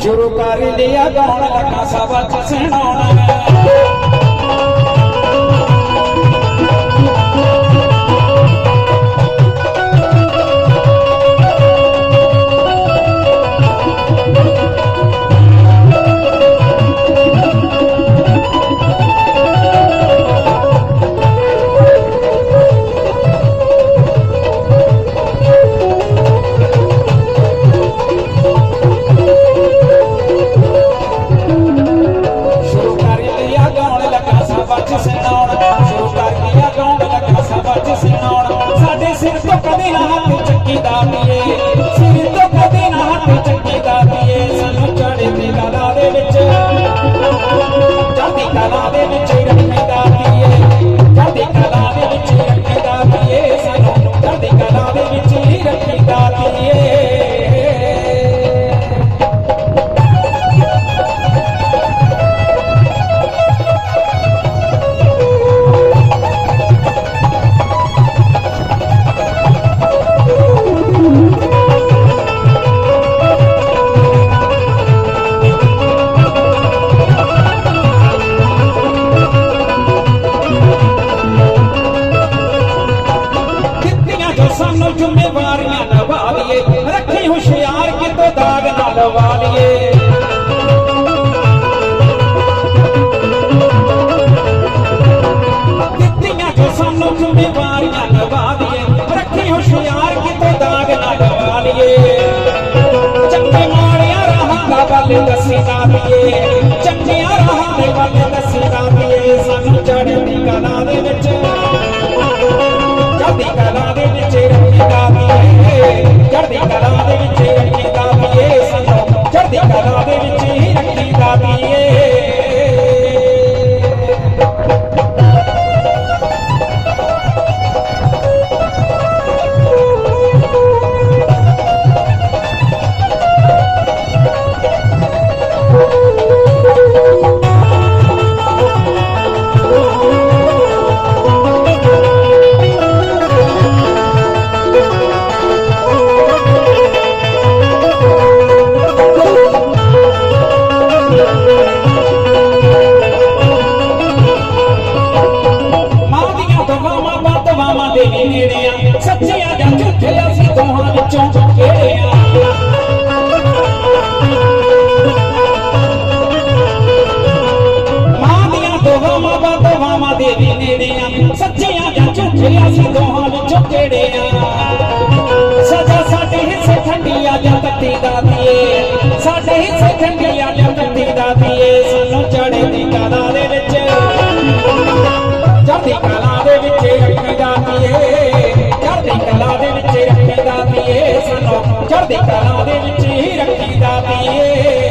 ਸ਼ੁਰੂ ਕਰ ਲਿਆ ਗਾਉਣ ਲੱਗਾ ਸਭਾ ਚ ਸੁਣਾਉਣਾ ਸਾਨੂੰ ਜ਼ਿੰਮੇਵਾਰੀਆਂ ਲਈਏ ਰੱਖੀ ਹੁਸ਼ਿਆਰ ਕਿਤੋਂ ਦਾਗ ਨਾ ਲਵਾ ਲਈਏ ਦਿੱਤੀਆਂ ਜੋ ਸਾਨੂੰ ਜ਼ਿੰਮੇਵਾਰੀਆਂ ਨਿਭਾ ਲਈਏ ਰੱਖੀ ਹੁਸ਼ਿਆਰ ਕਿਤੋਂ ਦਾਗ ਨਾ ਲਵਾ ਲਈਏ ਚੰਗੇ ਮਾੜਿਆਂ ਰਾਹਾਂ ਦਾ ਵੱਲ ਦੱਸਦਾ ਪੀਏ ਚੰਗਿਆਂ ਮਾਂ ਦੀਆਂ ਦਵਾਵਾਂ ਬਦਵਾਵਾਂ ਦੇ ਵੀ ਨੇੜੇ ਆ ਸੱਚੀਆਂ ਜਾਂ ਝੂਠੇ ਅਸੀਂ ਦੋਹਾਂ ਵਿੱਚੋਂ ਕਿਹੜੇ ਆ? ਮਾਂ ਦੀਆਂ ਦਵਾਵਾਂ ਬਦਵਾਵਾਂ ਦੇ ਵੀ ਨੇੜੇ ਆ ਸੱਚੀਆਂ ਜਾਂ ਝੂਠੇ ਅਸੀਂ ਦੋਹਾਂ ਵਿੱਚੋਂ ਕਿਹੜੇ ਆ ਸਜ਼ਾ ਸਾਡੇ ਹਿੱਸੇ ਠੰਡੀ ਆ ਜਾਂ ਸਾਨੂੰ ਚੜ੍ਹਦੀ ਦੇ ਵਿੱਚ ਹੀ ਰੱਖੀ ਦਾਤੀਏ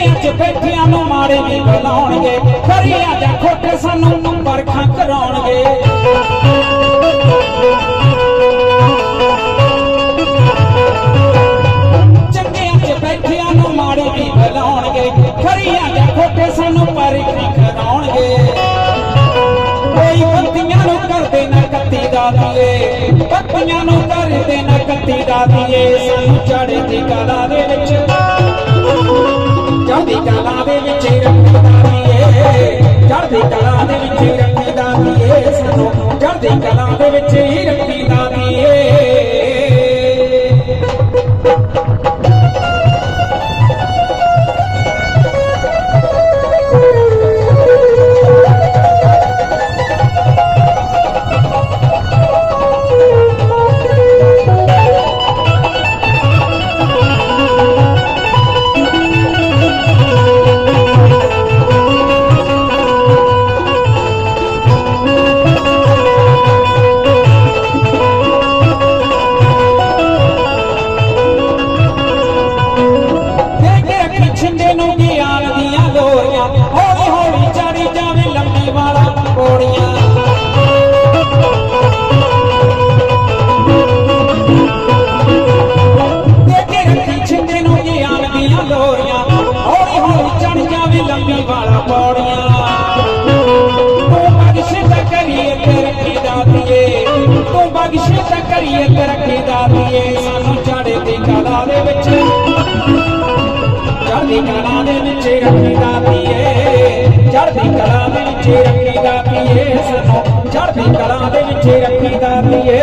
ਚੰਗਿਆਂ 'ਚ ਬੈਠਿਆਂ ਨੂੰ ਮਾੜੇ ਵੀ ਬੁਲਾਉਣਗੇ। ਖਰੀਆਂ ਜਾਂ ਖੋਟੇ ਸਾਨੂੰ ਪਰਖਾਂ ਕਰਾਉਣਗੇ। ਚੰਗਿਆਂ 'ਚ ਬੈਠਿਆਂ ਨੂੰ ਮਾੜੇ ਵੀ ਬੁਲਾਉਣਗੇ। ਖਰੀਆਂ ਜਾਂ ਖੋਟੇ ਸਾਨੂੰ ਪਰਖਾਂ ਕਰਾਉਣਗੇ। ਕੋਈ ਬੰਦੀਆਂ ਨੂੰ ਕਰਦੇ ਨਾ ਕੱਤੀ ਦਾ ਦੀਏ। ਬੱਤੀਆਂ ਨੂੰ ਕਰਦੇ ਨਾ ਕੱਤੀ ਦਾ ਦੀਏ। ਸਾਨੂੰ ਚੜ੍ਹਦੀ ਕਲਾ ਦੇ ਵਿੱਚ ਚੜ੍ਹਦੀ ਕਲਾ ਦੇ ਵਿੱਚ ਰੱਖਦਾ ਦੀਏ ਸਾਨੂੰ। ਚੜ੍ਹਦੀ ਕਲਾ ਦੇ ਵਿੱਚ ਸ਼ਿਤ ਕਰੀਏ ਤਰੱਕੀ ਦਾ ਦੀਏ ਸਾਨੂੰ ਕਲਾ ਦੇ ਵਿੱਚ। ਚੜ੍ਹਦੀ ਕਲਾ ਦੇ ਵਿੱਚ ਰੱਖੀਦਾ ਦੀਏ ਚੜ੍ਹਦੀ ਕਲਾ ਦੇ ਵਿੱਚ ਰੱਖੀਦਾ ਦੀਏ ਸਾਨੂੰ ਚੜ੍ਹਦੀ ਕਲਾ ਦੇ ਵਿੱਚ ਰੱਖੀਦਾ ਦੀਏ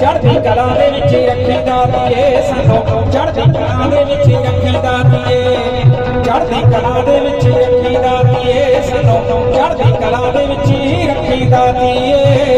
ਚੜ੍ਹਦੀ ਕਲਾ ਦੇ ਵਿੱਚ ਰੱਖੀਦਾ ਦੀਏ ਸਾਨੂੰ ਚੜ੍ਹਦੀ ਕਲਾ ਦੇ ਵਿੱਚ ਰੱਖੀਦਾ ਦੀਏ ਚੜ੍ਹਦੀ ਕਲਾ ਦੇ ਵਿੱਚ ਰੱਖੀਦਾ ਦੀਏ ਸਾਨੂੰ ਚੜ੍ਹਦੀ ਕਲਾ ਦੇ ਵਿੱਚ ਰੱਖੀਦਾ ਦੀਏ